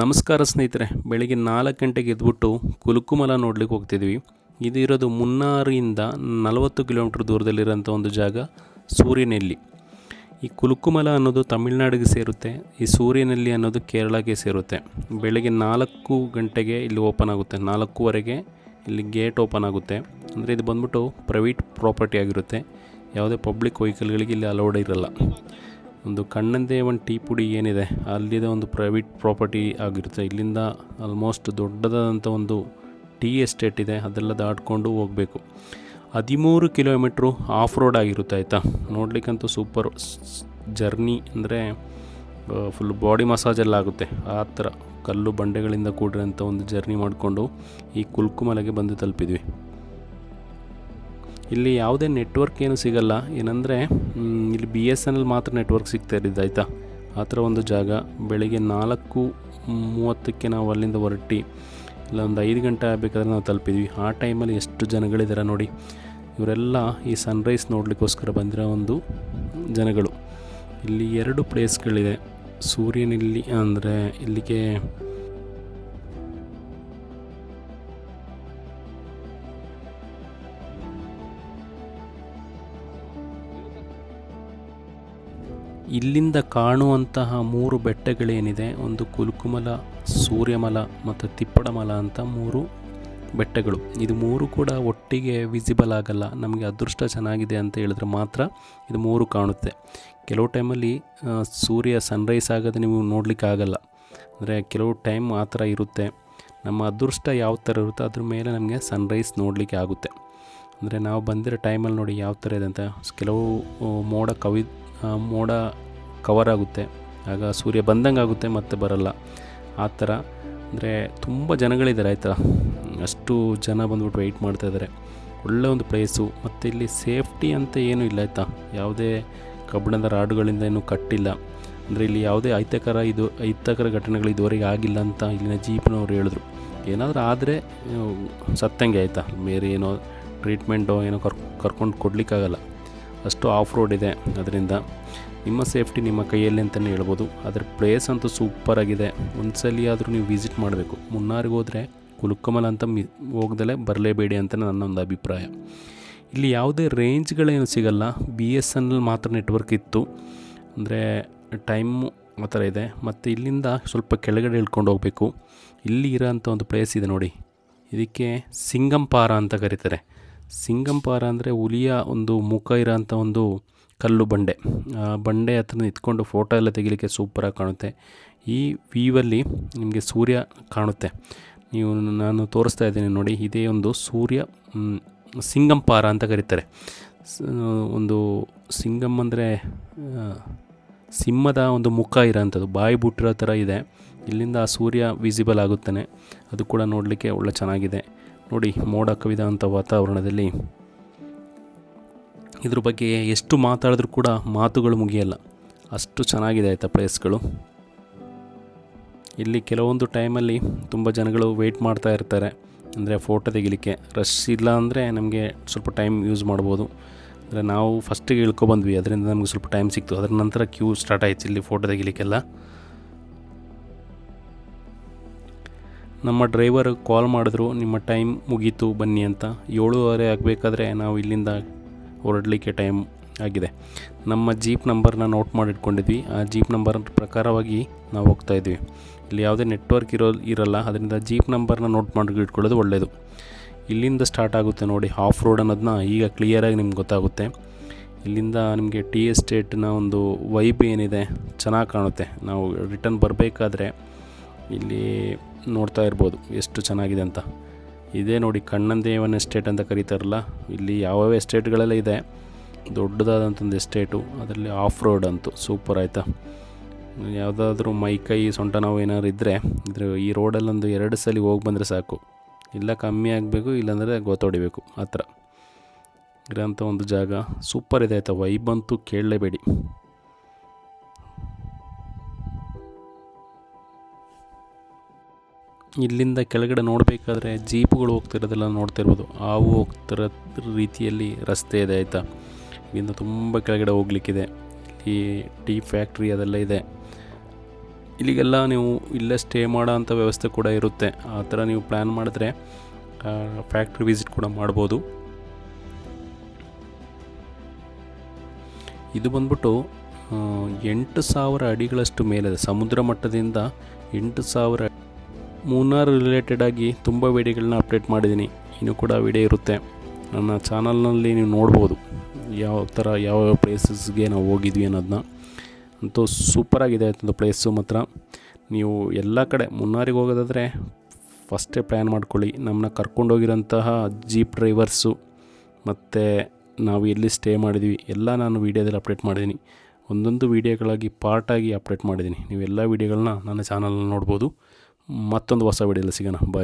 ನಮಸ್ಕಾರ ಸ್ನೇಹಿತರೆ, ಬೆಳಗ್ಗೆ ನಾಲ್ಕು ಗಂಟೆಗೆ ಎದ್ಬಿಟ್ಟು ಕುಲುಕುಮಲ ನೋಡ್ಲಿಕ್ಕೆ ಹೋಗ್ತಿದ್ವಿ. ಇದು ಇರೋದು ಮುನ್ನಾರಿಯಿಂದ ನಲವತ್ತು ಕಿಲೋಮೀಟ್ರ್ ದೂರದಲ್ಲಿರೋಂಥ ಒಂದು ಜಾಗ, ಸೂರ್ಯನೆಲ್ಲಿ. ಈ ಕುಲುಕುಮಲ ಅನ್ನೋದು ತಮಿಳ್ನಾಡಿಗೆ ಸೇರುತ್ತೆ, ಈ ಸೂರ್ಯನಲ್ಲಿ ಅನ್ನೋದು ಕೇರಳಕ್ಕೆ ಸೇರುತ್ತೆ. ಬೆಳಗ್ಗೆ ನಾಲ್ಕು ಗಂಟೆಗೆ ಇಲ್ಲಿ ಓಪನ್ ಆಗುತ್ತೆ, ನಾಲ್ಕೂವರೆಗೆ ಇಲ್ಲಿ ಗೇಟ್ ಓಪನ್ ಆಗುತ್ತೆ. ಅಂದರೆ ಇದು ಬಂದ್ಬಿಟ್ಟು ಪ್ರೈವೇಟ್ ಪ್ರಾಪರ್ಟಿ ಆಗಿರುತ್ತೆ, ಯಾವುದೇ ಪಬ್ಲಿಕ್ ವೆಹಿಕಲ್ಗಳಿಗೆ ಇಲ್ಲಿ ಅಲೌಡ್ ಇರಲ್ಲ. ಒಂದು ಕಣ್ಣಂದೇ ಒಂದು ಟೀ ಪುಡಿ ಏನಿದೆ, ಅಲ್ಲಿದೆ ಒಂದು ಪ್ರೈವೇಟ್ ಪ್ರಾಪರ್ಟಿ ಆಗಿರುತ್ತೆ. ಇಲ್ಲಿಂದ ಆಲ್ಮೋಸ್ಟ್ ದೊಡ್ಡದಾದಂಥ ಒಂದು ಟೀ ಎಸ್ಟೇಟ್ ಇದೆ, ಅದೆಲ್ಲ ದಾಟ್ಕೊಂಡು ಹೋಗಬೇಕು. ಹದಿಮೂರು ಕಿಲೋಮೀಟ್ರು ಆಫ್ ರೋಡ್ ಆಗಿರುತ್ತೆ ಆಯಿತಾ? ನೋಡ್ಲಿಕ್ಕಂತೂ ಸೂಪರ್ ಜರ್ನಿ ಅಂದರೆ ಫುಲ್ ಬಾಡಿ ಮಸಾಜ್ ಎಲ್ಲ ಆಗುತ್ತೆ. ಆ ಥರ ಕಲ್ಲು ಬಂಡೆಗಳಿಂದ ಕೂಡಿರೋಂಥ ಒಂದು ಜರ್ನಿ ಮಾಡಿಕೊಂಡು ಈ ಕುಲ್ಕುಮಲೆಗೆ ಬಂದು ತಲುಪಿದ್ವಿ. ಇಲ್ಲಿ ಯಾವುದೇ ನೆಟ್ವರ್ಕ್ ಏನು ಸಿಗಲ್ಲ. ಏನಂದರೆ ಇಲ್ಲಿ ಬಿ ಎಸ್ ಎನ್ ಎಲ್ ಮಾತ್ರ ನೆಟ್ವರ್ಕ್ ಸಿಗ್ತಾ ಇದ್ದಿದ್ದು ಆಯಿತಾ? ಆ ಥರ ಒಂದು ಜಾಗ. ಬೆಳಿಗ್ಗೆ ನಾಲ್ಕು ಮೂವತ್ತಕ್ಕೆ ನಾವು ಅಲ್ಲಿಂದ ಹೊರಟಿ, ಇಲ್ಲ ಒಂದು ಐದು ಗಂಟೆ ಆಗಬೇಕಾದ್ರೆ ನಾವು ತಲುಪಿದ್ವಿ. ಆ ಟೈಮಲ್ಲಿ ಎಷ್ಟು ಜನಗಳಿದ್ದಾರೆ ನೋಡಿ. ಇವರೆಲ್ಲ ಈ ಸನ್ರೈಸ್ ನೋಡಲಿಕ್ಕೋಸ್ಕರ ಬಂದಿರೋ ಒಂದು ಜನಗಳು. ಇಲ್ಲಿ ಎರಡು ಪ್ಲೇಸ್ಗಳಿದೆ ಸೂರ್ಯನಿಲ್ಲಿ ಅಂದರೆ ಇಲ್ಲಿಗೆ ಇಲ್ಲಿಂದ ಕಾಣುವಂತಹ ಮೂರು ಬೆಟ್ಟಗಳೇನಿದೆ, ಒಂದು ಕುಲ್ಕುಮಲ, ಸೂರ್ಯಮಲ ಮತ್ತು ತಿಪ್ಪಡಮಲ ಅಂತ ಮೂರು ಬೆಟ್ಟಗಳು. ಇದು ಮೂರು ಕೂಡ ಒಟ್ಟಿಗೆ ವಿಸಿಬಲ್ ಆಗಲ್ಲ, ನಮಗೆ ಅದೃಷ್ಟ ಚೆನ್ನಾಗಿದೆ ಅಂತ ಹೇಳಿದ್ರೆ ಮಾತ್ರ ಇದು ಮೂರು ಕಾಣುತ್ತೆ. ಕೆಲವು ಟೈಮಲ್ಲಿ ಸೂರ್ಯ ಸನ್ರೈಸ್ ಆಗೋದು ನೀವು ನೋಡಲಿಕ್ಕೆ ಆಗಲ್ಲ. ಅಂದರೆ ಕೆಲವು ಟೈಮ್ ಆ ಥರ ಇರುತ್ತೆ. ನಮ್ಮ ಅದೃಷ್ಟ ಯಾವ ಥರ ಇರುತ್ತೋ, ಅದ್ರ ಮೇಲೆ ನಮಗೆ ಸನ್ರೈಸ್ ನೋಡಲಿಕ್ಕೆ ಆಗುತ್ತೆ. ಅಂದರೆ ನಾವು ಬಂದಿರೋ ಟೈಮಲ್ಲಿ ನೋಡಿ ಯಾವ ಥರ ಇದೆ ಅಂತ, ಕೆಲವು ಮೋಡ ಕವಿ ಮೋಡ ಕವರ್ ಆಗುತ್ತೆ. ಆಗ ಸೂರ್ಯ ಬಂದಂಗೆ ಆಗುತ್ತೆ ಮತ್ತೆ ಬರಲ್ಲ. ಆ ಥರ. ಅಂದರೆ ತುಂಬ ಜನಗಳಿದ್ದಾರೆ, ಆಯಿತಾ? ಅಷ್ಟು ಜನ ಬಂದ್ಬಿಟ್ಟು ವೆಯ್ಟ್ ಮಾಡ್ತಾ ಇದ್ದಾರೆ. ಒಳ್ಳೆ ಒಂದು ಪ್ಲೇಸು ಮತ್ತು ಇಲ್ಲಿ ಸೇಫ್ಟಿ ಅಂತ ಏನೂ ಇಲ್ಲ, ಆಯಿತಾ? ಯಾವುದೇ ಕಬ್ಬಿಣದ ರಾಡುಗಳಿಂದ ಏನೂ ಕಟ್ಟಿಲ್ಲ. ಅಂದರೆ ಇಲ್ಲಿ ಯಾವುದೇ ಅಹಿತಕರ ಇದು, ಅಹಿತಕರ ಘಟನೆಗಳು ಇದುವರೆಗೆ ಆಗಿಲ್ಲ ಅಂತ ಇಲ್ಲಿನ ಜೀಪ್ನವ್ರು ಹೇಳಿದ್ರು. ಏನಾದರೂ ಆದರೆ ಸತ್ತಂಗೆ, ಆಯಿತಾ? ಬೇರೆ ಏನೋ ಟ್ರೀಟ್ಮೆಂಟೋ ಏನೋ ಕರ್, ಕರ್ಕೊಂಡು ಕೊಡಲಿಕ್ಕಾಗಲ್ಲ. ಅಷ್ಟು ಆಫ್ ರೋಡ್ ಇದೆ ಅದರಿಂದ ನಿಮ್ಮ ಸೇಫ್ಟಿ ನಿಮ್ಮ ಕೈಯಲ್ಲಿ ಅಂತಲೇ ಹೇಳ್ಬೋದು. ಅದರ ಪ್ಲೇಸ್ ಅಂತೂ ಸೂಪರಾಗಿದೆ ಒಂದ್ಸಲಿ ಆದರೂ ನೀವು ವಿಸಿಟ್ ಮಾಡಬೇಕು. ಮುನ್ನಾರಿಗೆ ಹೋದರೆ ಕುಲುಕ್ಕಮಲ ಅಂತ ಮಿ, ಹೋಗ್ದಲೇ ಬರಲೇಬೇಡಿ ಅಂತ ನನ್ನ ಒಂದು ಅಭಿಪ್ರಾಯ. ಇಲ್ಲಿ ಯಾವುದೇ ರೇಂಜ್ಗಳೇನು ಸಿಗಲ್ಲ. ಬಿ ಎಸ್ ಎನ್ ಎಲ್ ಮಾತ್ರ ನೆಟ್ವರ್ಕ್ ಇತ್ತು. ಅಂದರೆ ಟೈಮು ಆ ಥರ ಇದೆ. ಮತ್ತು ಇಲ್ಲಿಂದ ಸ್ವಲ್ಪ ಕೆಳಗಡೆ ಇಳ್ಕೊಂಡು ಹೋಗಬೇಕು. ಇಲ್ಲಿ ಇರೋಂಥ ಒಂದು ಪ್ಲೇಸ್ ಇದೆ ನೋಡಿ. ಇದಕ್ಕೆ ಸಿಂಗಂಪಾರ ಅಂತ ಕರೀತಾರೆ. ಸಿಂಗಂಪಾರ ಅಂದರೆ ಹುಲಿಯ ಒಂದು ಮುಖ ಇರೋಂಥ ಒಂದು ಕಲ್ಲು ಬಂಡೆ. ಬಂಡೆ ಹತ್ರ ನಿಂತ್ಕೊಂಡು ಫೋಟೋ ಎಲ್ಲ ತೆಗಿಲಿಕ್ಕೆ ಸೂಪರಾಗಿ ಕಾಣುತ್ತೆ. ಈ ವ್ಯೂವಲ್ಲಿ ನಿಮಗೆ ಸೂರ್ಯ ಕಾಣುತ್ತೆ. ನೀವು ನಾನು ತೋರಿಸ್ತಾ ಇದ್ದೀನಿ ನೋಡಿ, ಇದೇ ಒಂದು ಸೂರ್ಯ ಸಿಂಗಂಪಾರ ಅಂತ ಕರೀತಾರೆ. ಒಂದು ಸಿಂಗಮ್ ಅಂದರೆ ಸಿಂಹದ ಒಂದು ಮುಖ ಇರೋಂಥದ್ದು. ಬಾಯಿ ಬಿಟ್ಟಿರೋ ಥರ ಇದೆ. ಇಲ್ಲಿಂದ ಆ ಸೂರ್ಯ ವಿಸಿಬಲ್ ಆಗುತ್ತಾನೆ. ಅದು ಕೂಡ ನೋಡಲಿಕ್ಕೆ ಒಳ್ಳೆ ಚೆನ್ನಾಗಿದೆ. ನೋಡಿ, ಮೋಡ ಕವಿದಂಥ ವಾತಾವರಣದಲ್ಲಿ ಇದ್ರ ಬಗ್ಗೆ ಎಷ್ಟು ಮಾತಾಡಿದ್ರೂ ಕೂಡ ಮಾತುಗಳು ಮುಗಿಯಲ್ಲ. ಅಷ್ಟು ಚೆನ್ನಾಗಿದೆ ಆಯಿತಾ ಪ್ಲೇಸ್ಗಳು. ಇಲ್ಲಿ ಕೆಲವೊಂದು ಟೈಮಲ್ಲಿ ತುಂಬ ಜನಗಳು ವೆಯ್ಟ್ ಮಾಡ್ತಾ ಇರ್ತಾರೆ. ಅಂದರೆ ಫೋಟೋ ತೆಗಿಲಿಕ್ಕೆ. ರಶ್ ಇಲ್ಲ ಅಂದರೆ ನಮಗೆ ಸ್ವಲ್ಪ ಟೈಮ್ ಯೂಸ್ ಮಾಡ್ಬೋದು. ಅಂದರೆ ನಾವು ಫಸ್ಟಿಗೆ ಇಳ್ಕೊಬಂದ್ವಿ ಅದರಿಂದ ನಮಗೆ ಸ್ವಲ್ಪ ಟೈಮ್ ಸಿಕ್ತು. ಅದರ ನಂತರ ಕ್ಯೂ ಸ್ಟಾರ್ಟ್ ಆಯಿತು ಇಲ್ಲಿ ಫೋಟೋ ತೆಗಿಲಿಕ್ಕೆಲ್ಲ. ನಮ್ಮ ಡ್ರೈವರ್ ಕಾಲ್ ಮಾಡಿದ್ರು, ನಿಮ್ಮ ಟೈಮ್ ಮುಗೀತು, ಬನ್ನಿ ಅಂತ. ಏಳುವರೆ ಆಗಬೇಕಾದ್ರೆ ನಾವು ಇಲ್ಲಿಂದ ಹೊರಡಲಿಕ್ಕೆ ಟೈಮ್ ಆಗಿದೆ. ನಮ್ಮ ಜೀಪ್ ನಂಬರ್ನ ನೋಟ್ ಮಾಡಿಟ್ಕೊಂಡಿದ್ವಿ. ಆ ಜೀಪ್ ನಂಬರ್ ಪ್ರಕಾರವಾಗಿ ನಾವು ಹೋಗ್ತಾ ಇದ್ವಿ. ಇಲ್ಲಿ ಯಾವುದೇ ನೆಟ್ವರ್ಕ್ ಇರೋ, ಇರಲ್ಲ. ಅದರಿಂದ ಜೀಪ್ ನಂಬರ್ನ ನೋಟ್ ಮಾಡಿ ಇಟ್ಕೊಳ್ಳೋದು ಒಳ್ಳೆಯದು ಇಲ್ಲಿಂದ ಸ್ಟಾರ್ಟ್ ಆಗುತ್ತೆ ನೋಡಿ ಆಫ್ ರೋಡ್ ಅನ್ನೋದನ್ನ ಈಗ ಕ್ಲಿಯರಾಗಿ ನಿಮ್ಗೆ ಗೊತ್ತಾಗುತ್ತೆ. ಇಲ್ಲಿಂದ ನಿಮಗೆ ಟಿ ಎಸ್ಟೇಟ್ನ ಒಂದು ವೈಬ್ ಏನಿದೆ, ಚೆನ್ನಾಗಿ ಕಾಣುತ್ತೆ. ನಾವು ರಿಟರ್ನ್ ಬರಬೇಕಾದ್ರೆ ಇಲ್ಲಿ ನೋಡ್ತಾ ಇರ್ಬೋದು ಎಷ್ಟು ಚೆನ್ನಾಗಿದೆ ಅಂತ. ಇದೇ ನೋಡಿ ಕಣ್ಣನ್ ದೇವನ್ ಎಸ್ಟೇಟ್ ಅಂತ ಕರೀತಾರಲ್ಲ, ಇಲ್ಲಿ ಯಾವ್ಯಾವ ಎಸ್ಟೇಟ್ಗಳೆಲ್ಲ ಇದೆ. ದೊಡ್ಡದಾದಂಥ ಒಂದು ಎಸ್ಟೇಟು, ಅದರಲ್ಲಿ ಆಫ್ ರೋಡ್ ಅಂತೂ ಸೂಪರ್ ಆಯಿತಾ. ಯಾವುದಾದ್ರೂ ಮೈ ಕೈ ಸೊಂಟ ನೋವು ಏನಾದ್ರು ಇದ್ದರೆ ಇದ್ರ ಈ ರೋಡಲ್ಲೊಂದು ಎರಡು ಸಲ ಹೋಗಿ ಬಂದರೆ ಸಾಕು. ಇಲ್ಲ ಕಮ್ಮಿ ಆಗಬೇಕು, ಇಲ್ಲಾಂದರೆ ಗೊತ್ತೊಡಿಬೇಕು ಆ ಥರ. ಇರೋಂಥ ಒಂದು ಜಾಗ ಸೂಪರ್ ಇದೆ ಆಯಿತಾ ವೈಬ್ ಅಂತೂ ಕೇಳಲೇಬೇಡಿ. ಇಲ್ಲಿಂದ ಕೆಳಗಡೆ ನೋಡಬೇಕಾದ್ರೆ ಜೀಪುಗಳು ಹೋಗ್ತಿರೋದೆಲ್ಲ ನೋಡ್ತಿರ್ಬೋದು. ಹಾವು ಹೋಗ್ತಿರೋ ರೀತಿಯಲ್ಲಿ ರಸ್ತೆ ಇದೆ ಆಯಿತಾ? ಇಲ್ಲಿಂದ ತುಂಬ ಕೆಳಗಡೆ ಹೋಗ್ಲಿಕ್ಕಿದೆ. ಈ ಟೀ ಫ್ಯಾಕ್ಟ್ರಿ ಅದೆಲ್ಲ ಇದೆ. ಇಲ್ಲಿಗೆಲ್ಲ ನೀವು ಇಲ್ಲೇ ಸ್ಟೇ ಮಾಡೋ ಅಂಥ ವ್ಯವಸ್ಥೆ ಕೂಡ ಇರುತ್ತೆ. ಆ ಥರ ನೀವು ಪ್ಲ್ಯಾನ್ ಮಾಡಿದ್ರೆ ಫ್ಯಾಕ್ಟ್ರಿ ವಿಸಿಟ್ ಕೂಡ ಮಾಡ್ಬೋದು. ಇದು ಬಂದ್ಬಿಟ್ಟು ಎಂಟು ಸಾವಿರ ಅಡಿಗಳಷ್ಟು ಮೇಲಿದೆ. ಸಮುದ್ರ ಮಟ್ಟದಿಂದ ಎಂಟು ಸಾವಿರ ಮೂನ್ನಾರ್ ರಿಲೇಟೆಡಾಗಿ ತುಂಬ ವೀಡಿಯೋಗಳನ್ನ ಅಪ್ಡೇಟ್ ಮಾಡಿದ್ದೀನಿ. ಇನ್ನೂ ಕೂಡ ವಿಡಿಯೋ ಇರುತ್ತೆ. ನನ್ನ ಚಾನಲ್ನಲ್ಲಿ ನೀವು ನೋಡ್ಬೋದು. ಯಾವ ಥರ, ಯಾವ ಪ್ಲೇಸಸ್ಗೆ ನಾವು ಹೋಗಿದ್ವಿ ಅನ್ನೋದನ್ನ ಅಂತೂ ಸೂಪರಾಗಿದೆ ಒಂದು ಪ್ಲೇಸು ಮಾತ್ರ. ನೀವು ಎಲ್ಲ ಕಡೆ ಮುನ್ನಾರಿಗೆ ಹೋಗೋದಾದರೆ ಫಸ್ಟೇ ಪ್ಲ್ಯಾನ್ ಮಾಡ್ಕೊಳ್ಳಿ. ನಮ್ಮನ್ನ ಕರ್ಕೊಂಡೋಗಿರೋಂತಹ ಜೀಪ್ ಡ್ರೈವರ್ಸು, ಮತ್ತು ನಾವು ಎಲ್ಲಿ ಸ್ಟೇ ಮಾಡಿದ್ವಿ, ಎಲ್ಲ ನಾನು ವೀಡಿಯೋದಲ್ಲಿ ಅಪ್ಡೇಟ್ ಮಾಡಿದ್ದೀನಿ. ಒಂದೊಂದು ವೀಡಿಯೋಗಳಾಗಿ ಪಾರ್ಟಾಗಿ ಅಪ್ಡೇಟ್ ಮಾಡಿದ್ದೀನಿ. ನೀವೆಲ್ಲ ವೀಡಿಯೋಗಳನ್ನ ನನ್ನ ಚಾನಲಲ್ಲಿ ನೋಡ್ಬೋದು. ಮತ್ತೊಂದು ಹೊಸ ವೀಡಿಯೋದಲ್ಲಿ ಸಿಗೋಣ. ಬಾಯ್